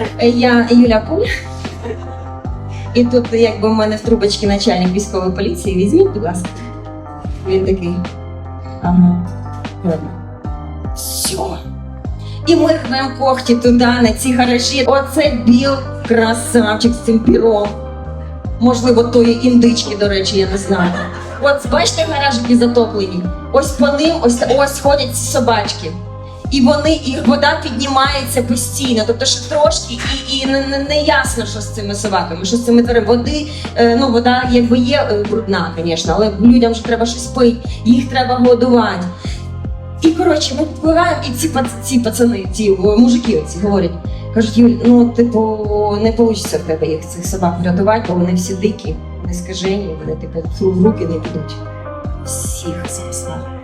Е, Я Юля Пуль. І тут, якби в мене в трубочці начальник військової поліції, візьміть, будь ласка. Він такий. Ага. Ладно. Все. І ми хнемо когті туди, на ці гаражі. Оце біл красавчик з цим піром. Можливо, тої індички, до речі, я не знаю. От бачите гаражики затоплені. Ось по ним ось, ось ходять ці собачки. І вони, їх вода піднімається постійно, тобто що трошки, і, і не, не, не ясно, що з цими собаками, що з цими тваринами. Води, е, ну вода якби є е, брудна, звісно, але людям ж треба щось пити, їх треба годувати. І коротше, ми підпливаємо, і ці, пац- ці пацани, ці о, мужики оці говорять, кажуть, Юль, ну типу, не вийде в тебе їх цих собак врятувати, бо вони всі дикі, вони скажені, вони типу в руки не підуть. Всіх спасла.